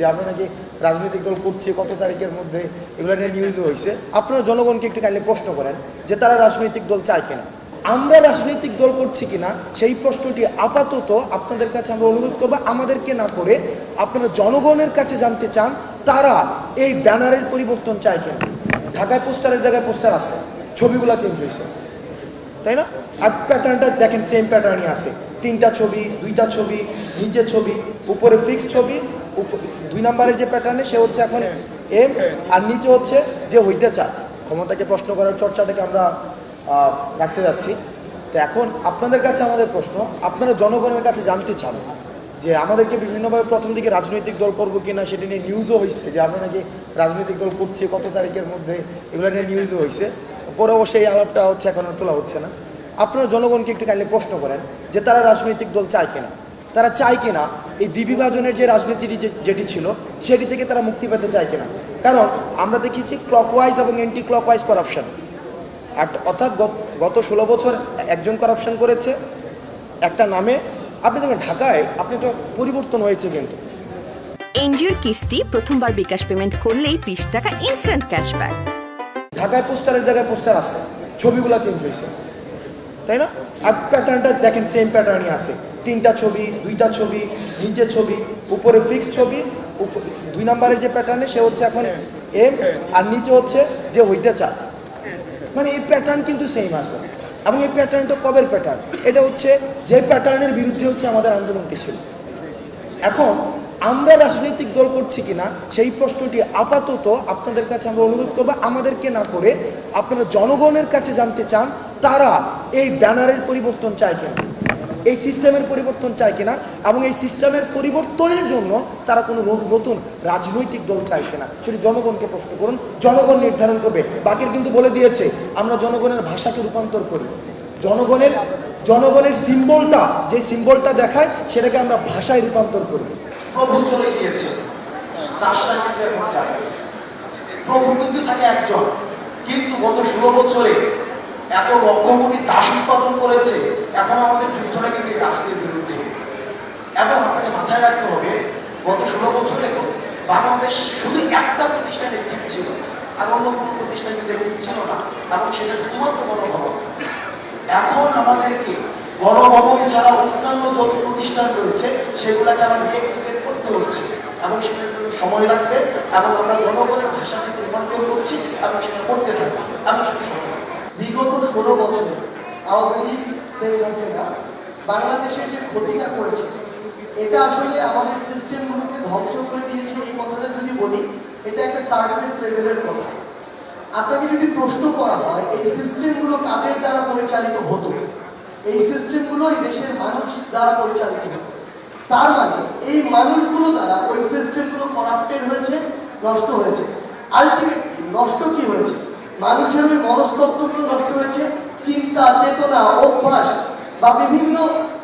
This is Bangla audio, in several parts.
যে আমরা নাকি রাজনৈতিক দল করছি, কত তারিখের মধ্যে, এগুলো নিয়ে নিউজও হয়েছে আপনারা জনগণকে একটু কাইন্ডলি প্রশ্ন করেন যে তারা রাজনৈতিক দল চায় কিনা। আমরা রাজনৈতিক দল করছি কিনা, সেই প্রশ্নটি আপাতত আপনাদের কাছে আমরা অনুরোধ করব, আমাদেরকে না করে আপনারা জনগণের কাছে জানতে চান, তারা এই ব্যানারের পরিবর্তন চায় কিনা। ঢাকায় পোস্টারের জায়গায় পোস্টার আছে, ছবিগুলো চেঞ্জ হয়েছে তাই না? আর প্যাটার্নটা দেখেন সেম প্যাটার্নই আছে। তিনটা ছবি, দুইটা ছবি, নিচে ছবি, উপরে ফিক্স ছবি দুই নম্বরের যে প্যাটার্নে সে হচ্ছে এখন এম আর নিচে হচ্ছে যে হইতে চায় ক্ষমতাকে প্রশ্ন করার চর্চাটাকে আমরা রাখতে যাচ্ছি। তো এখন আপনাদের কাছে আমাদের প্রশ্ন, আপনারা জনগণের কাছে জানতে চান যে আমাদেরকে বিভিন্নভাবে প্রথম দিকে রাজনৈতিক দল করব কিনা, সেটা নিয়ে নিউজও হয়েছে যে আমরা নাকি রাজনৈতিক দল করছি, কত তারিখের মধ্যে এগুলো নিয়ে নিউজও হয়েছে পরে অবশ্যই আলাপটা হচ্ছে এখন আর তোলা হচ্ছে না। আপনারা জনগণকে একটু কাইন্ডলি প্রশ্ন করেন যে তারা রাজনৈতিক দল চায় কিনা। তারা চায় কিনা এই দ্বিবিভাজনের যে রাজনীতিটি যে- যেটি ছিল সেটি থেকে তারা মুক্তি পেতে চায় কিনা। কারণ আমরা দেখেছি ক্লকওয়াইজ এবং অ্যান্টি ক্লকওয়াইজ করাপশন অর্থাৎ গত- গত ষোলো বছর একজন করাপশন করেছে একটা নামে। আপনি দেখবেন ঢাকায় আপনি একটা পরিবর্তন হয়েছে কিন্তু। এনজিওর কিস্তি প্রথমবার বিকাশ পেমেন্ট করলেই বিশ টাকা ইনস্ট্যান্ট ক্যাশব্যাক ঢাকায় পোস্টারের জায়গায় পোস্টার আছে ছবিগুলো চেঞ্জ হয়েছে। তাই না? আর প্যাটার্নটা দেখেন সেম প্যাটার্নই আসে তিনটা ছবি, দুইটা ছবি, নিচে ছবি, উপরে ফিক্স ছবি দুই নম্বরের যে প্যাটার্নে সে হচ্ছে এখন এম আর নিচে হচ্ছে যে হইতে চায়। মানে এই প্যাটার্ন কিন্তু সেম আছে। এবং এই প্যাটার্নটা কবের প্যাটার্ন এটা হচ্ছে যে প্যাটার্নের বিরুদ্ধে হচ্ছে আমাদের আন্দোলনটি ছিল। এখন আমরা রাজনৈতিক দল করছি কিনা, সেই প্রশ্নটি আপাতত আপনাদের কাছে আমরা অনুরোধ করব, আমাদেরকে না করে আপনারা জনগণের কাছে জানতে চান, তারা এই ব্যানারের পরিবর্তন চায় কিনা, এই সিস্টেমের পরিবর্তন চায় কিনা, এবং এই সিস্টেমের পরিবর্তনের জন্য তারা কোনো নতুন রাজনৈতিক দল চায় কিনা, সেটি জনগণকে প্রশ্ন করুন, জনগণ নির্ধারণ করবে। বাকির কিন্তু বলে দিয়েছে, আমরা জনগণের ভাষাকে রূপান্তর করি। জনগণের জনগণের সিম্বলটা যে সিম্বলটা দেখায়, সেটাকে আমরা ভাষায় রূপান্তর করি। প্রভু চলে গিয়েছে। দাসরা কিন্তু এখন যায় প্রভু কিন্তু থাকে একজন। কিন্তু গত ষোলো বছরে এত লক্ষ কোটি দাস উৎপাদন করেছে, এখন আমাদের যুদ্ধটা কিন্তু এই দাসদের বিরুদ্ধে। এবং আপনাকে মাথায় রাখতে হবে, গত ষোলো বছরে বাংলাদেশ শুধু একটা প্রতিষ্ঠানে একটিভ ছিল, আর অন্য কোনো প্রতিষ্ঠান কিন্তু একটিভ ছিল না এবং সেটা শুধুমাত্র গণভবন। এখন আমাদেরকে গণভবন ছাড়া অন্যান্য যত প্রতিষ্ঠান রয়েছে, সেগুলোকে আবার রিঅ্যাক্টিভেট করতে হচ্ছে। এবং জন্য সময় লাগবে এবং আমরা জনগণের ভাষা থেকে রূপান্তর করছি এবং সেটা করতে থাকব। এবং সেটা সময় বিগত ষোলো বছরে আওয়ামী লীগ, শেখ হাসিনা বাংলাদেশের যে ক্ষতিটা করেছে, এটা আসলে আমাদের সিস্টেমগুলোকে ধ্বংস করে দিয়েছে। এই কথাটা যদি বলি, এটা একটা সার্ভিস লেভেলের কথা। আপনাকে যদি প্রশ্ন করা হয়, এই সিস্টেমগুলো কাদের দ্বারা পরিচালিত হতো? এই সিস্টেমগুলো এই দেশের মানুষ দ্বারা পরিচালিত হতো। তার মানে এই মানুষগুলো দ্বারা ওই সিস্টেমগুলো করাপ্টেড হয়েছে, নষ্ট হয়েছে। আলটিমেটলি নষ্ট কি হয়েছে? মানুষের ওই মনস্তত্ত্বগুলো নষ্ট হয়েছে, চিন্তা, চেতনা, অভ্যাস বা বিভিন্ন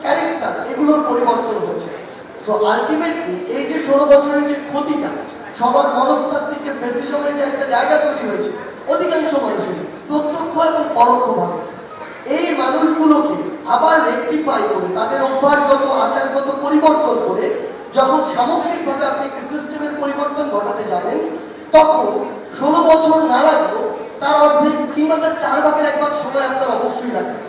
ক্যারেক্টার এগুলোর পরিবর্তন হয়েছে। সো আলটিমেটলি এই যে ষোলো বছরের যে ক্ষতিটা, সবার মনস্তাত্ত্বিক যে ফেসিজমের যে একটা জায়গা তৈরি হয়েছে, অধিকাংশ মানুষেরই প্রত্যক্ষ এবং পরোক্ষভাবে। এই মানুষগুলোকে আবার রেকটিফাই করে, তাদের অভ্যাসগত আচারগত পরিবর্তন করে, যখন সামগ্রিকভাবে আপনি একটি সিস্টেমের পরিবর্তন ঘটাতে যাবেন, তখন ষোলো বছর না লাগলেও তার অর্ধেক কিংবা তার চার ভাগের এক ভাগ সময় আপনার অবশ্যই লাগবে।